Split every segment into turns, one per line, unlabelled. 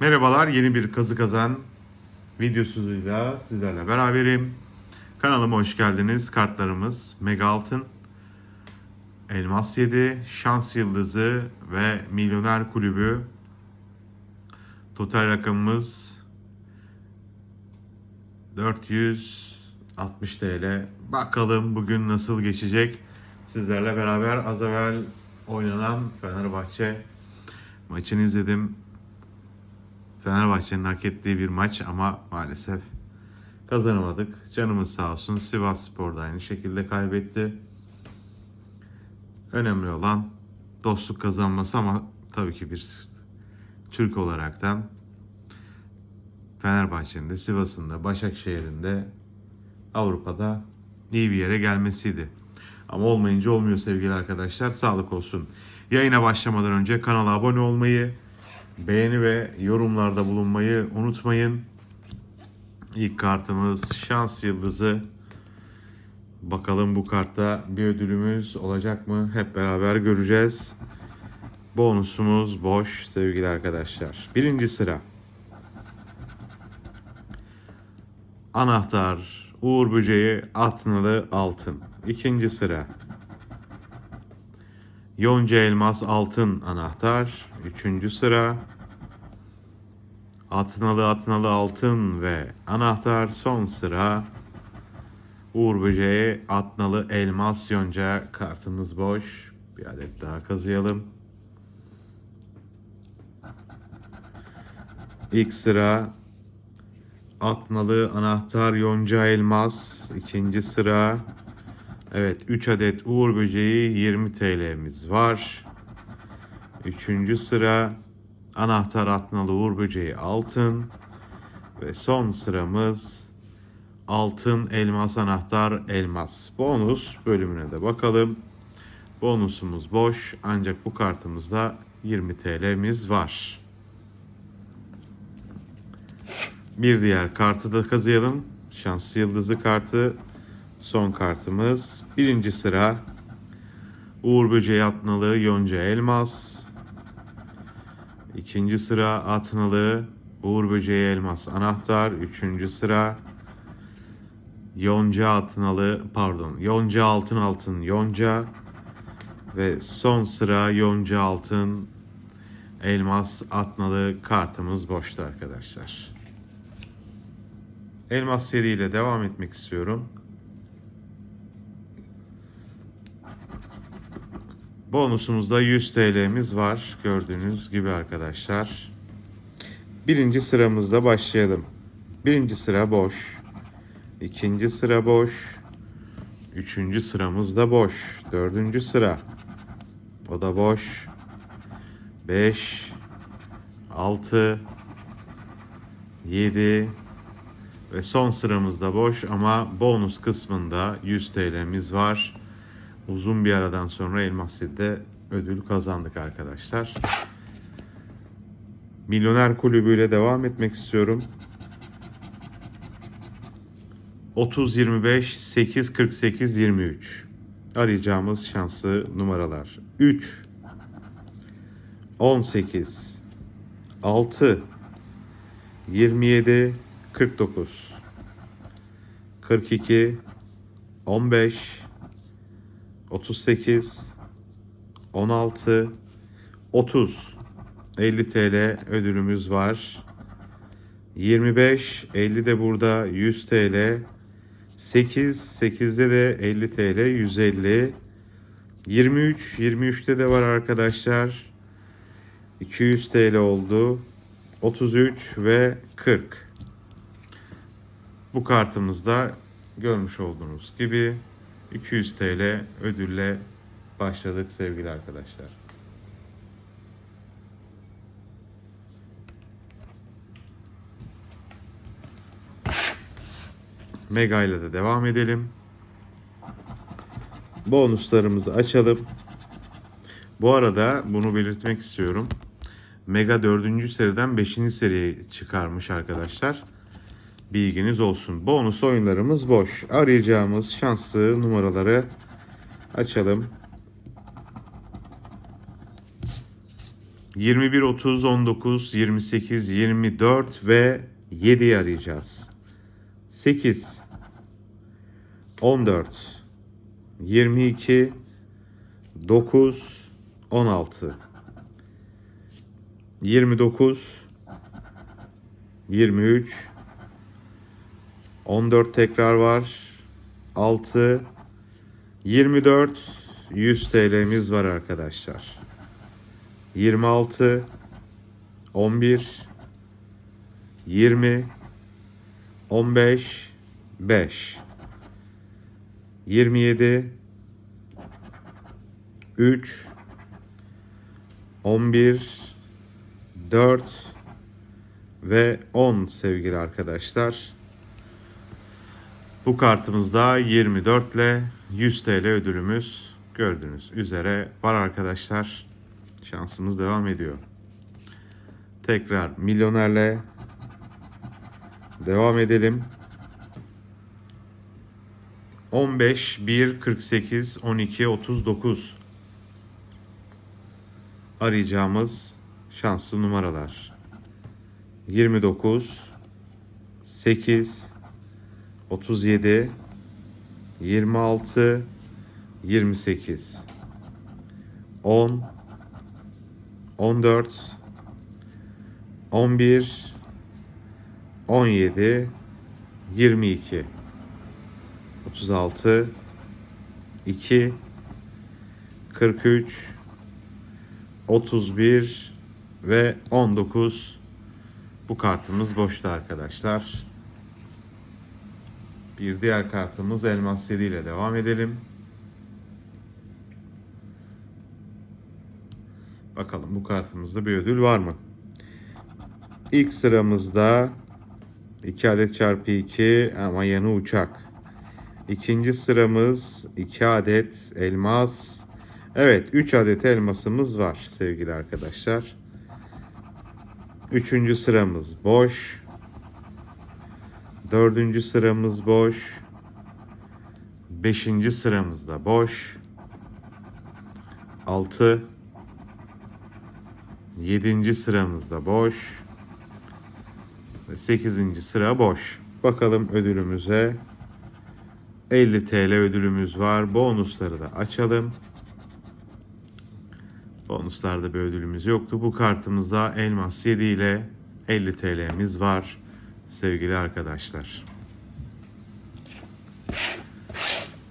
Merhabalar, yeni bir kazı kazan videosuyla sizlerle beraberim. Kanalıma hoş geldiniz. Kartlarımız Mega Altın, Elmas 7, Şans Yıldızı ve Milyoner Kulübü. Total rakamımız 460 TL. Bakalım bugün nasıl geçecek? Sizlerle beraber az evvel oynanan Fenerbahçe maçını izledim. Fenerbahçe'nin hak ettiği bir maç ama maalesef kazanamadık. Canımız sağ olsun. Sivas Spor da aynı şekilde kaybetti. Önemli olan dostluk kazanması ama tabii ki bir Türk olaraktan Fenerbahçe'nin de Sivas'ın da Başakşehir'in de Avrupa'da iyi bir yere gelmesiydi. Ama olmayınca olmuyor sevgili arkadaşlar. Sağlık olsun. Yayına başlamadan önce kanala abone olmayı, beğeni ve yorumlarda bulunmayı unutmayın. İlk kartımız şans yıldızı. Bakalım bu kartta bir ödülümüz olacak mı? Hep beraber göreceğiz. Bonusumuz boş sevgili arkadaşlar. Birinci sıra. Anahtar, Uğur Böceği, Atnalı, Altın. İkinci sıra. Yonca Elmas, Altın, Anahtar. Üçüncü sıra. Atnalı, Atnalı, Altın ve Anahtar. Son sıra. Uğur Böceği, Atnalı, Elmas, Yonca. Kartımız boş. Bir adet daha kazıyalım. İlk sıra Atnalı anahtar yonca elmas. ikinci sıra. Evet 3 adet uğur böceği 20 TL'miz var. Üçüncü sıra anahtar atnalı uğur böceği altın. Ve son sıramız altın elmas anahtar elmas. Bonus bölümüne de bakalım. Bonusumuz boş ancak bu kartımızda 20 TL'miz var. Bir diğer kartı da kazıyalım. Şanslı yıldızı kartı son kartımız. Birinci sıra Uğur Böceği Atnalı Yonca Elmas. İkinci sıra Atnalı Uğur Böceği Elmas Anahtar. Üçüncü sıra Yonca Atnalı pardon Yonca Altın Altın Yonca. Ve son sıra Yonca Altın Elmas Atnalı kartımız boştu arkadaşlar. Elmas seriyle devam etmek istiyorum. Bonusumuzda 100 TL'miz var. Gördüğünüz gibi arkadaşlar. Birinci sıramızda başlayalım. Birinci sıra boş. İkinci sıra boş. Üçüncü sıramız da boş. Dördüncü sıra. O da boş. Beş. Altı. Yedi. Ve son sıramızda boş ama bonus kısmında 100 TL'miz var. Uzun bir aradan sonra Elmas Yedi'de ödül kazandık arkadaşlar. Milyoner kulübüyle devam etmek istiyorum. 30 25 8 48 23 arayacağımız şanslı numaralar 3 18 6 27 49 42 15 38 16 30 50 TL ödülümüz var. 25 50 de burada 100 TL 8 8'de de 50 TL 150 23 23'te de var arkadaşlar. 200 TL oldu. 33 ve 40 bu kartımızda görmüş olduğunuz gibi 200 TL ödülle başladık sevgili arkadaşlar. Mega ile de devam edelim. Bonuslarımızı açalım. Bu arada bunu belirtmek istiyorum. Mega 4. seriden 5. seriye çıkarmış arkadaşlar. Bilginiz olsun. Bonus oyunlarımız boş. Arayacağımız şanslı numaraları açalım. 21, 30, 19, 28, 24 ve 7'yi arayacağız. 8, 14, 22, 9, 16, 29, 23, 14 tekrar var. 6, 24, 100 TL'miz var arkadaşlar. 26 11 20 15 5 27 3 11 4 ve 10 sevgili arkadaşlar. Bu kartımızda 24 ile 100 TL ödülümüz gördüğünüz üzere var arkadaşlar. Şansımız devam ediyor. Tekrar milyonerle devam edelim. 15, 1, 48, 12, 39 arayacağımız şanslı numaralar. 29, 8, 37, 26, 28, 10, 14 11 17 22 36 2 43 31 ve 19 bu kartımız boşta arkadaşlar. Bir diğer kartımız elmas 7 ile devam edelim. Bakalım bu kartımızda bir ödül var mı? İlk sıramızda 2 adet çarpı 2 ama yanı uçak. İkinci sıramız 2 adet elmas. Evet 3 adet elmasımız var sevgili arkadaşlar. Üçüncü sıramız boş. Dördüncü sıramız boş. Beşinci sıramız da boş. Altı. 7. sıramızda boş. Ve 8. sıra boş. Bakalım ödülümüze. 50 TL ödülümüz var. Bonusları da açalım. Bonuslarda bir ödülümüz yoktu. Bu kartımızda elmas 7 ile 50 TL'miz var. Sevgili arkadaşlar.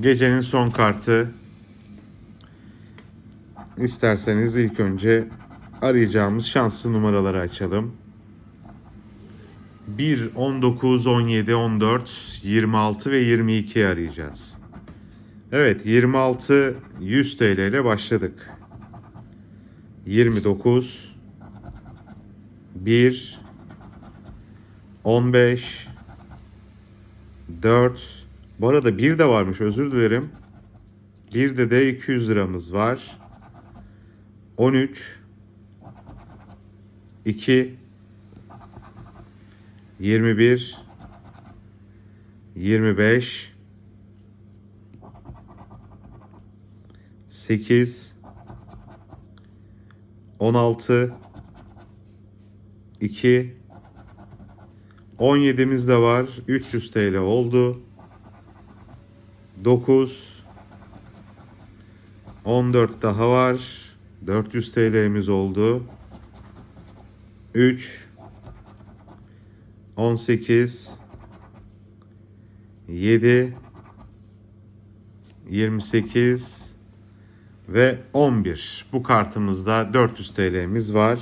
Gecenin son kartı. İsterseniz ilk önce arayacağımız şanslı numaraları açalım. 1, 19, 17, 14, 26 ve 22'yi arayacağız. Evet 26 100 TL ile başladık. 29 1 15 4 Bu arada bir de varmış özür dilerim. Bir de de 200 liramız var. 13 2 21 25 8 16 2 17'miz de var. 300 TL oldu. 9 14 daha var. 400 TL'miz oldu. 3 18 7 28 ve 11. Bu kartımızda 400 TL'miz var.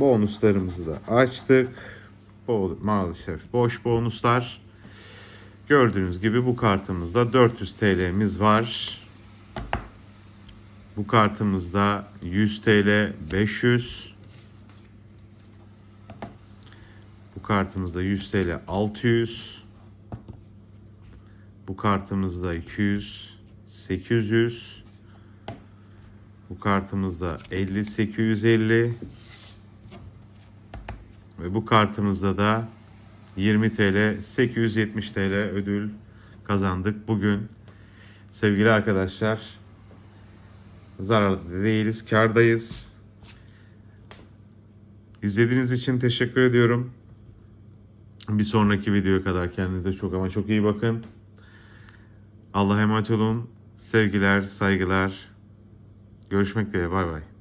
Bonuslarımızı da açtık. Bo maalesef boş bonuslar. Gördüğünüz gibi bu kartımızda 400 TL'miz var. Bu kartımızda 100 TL 500. Bu kartımızda 100 TL 600. Bu kartımızda 200 800. Bu kartımızda 50 850. Ve bu kartımızda da 20 TL 870 TL ödül kazandık bugün. Sevgili arkadaşlar Zararda değiliz, kardayız. İzlediğiniz için teşekkür ediyorum. Bir sonraki videoya kadar kendinize çok ama çok iyi bakın. Allah'a emanet olun. Sevgiler, saygılar. Görüşmek dileğiyle. Bay bay.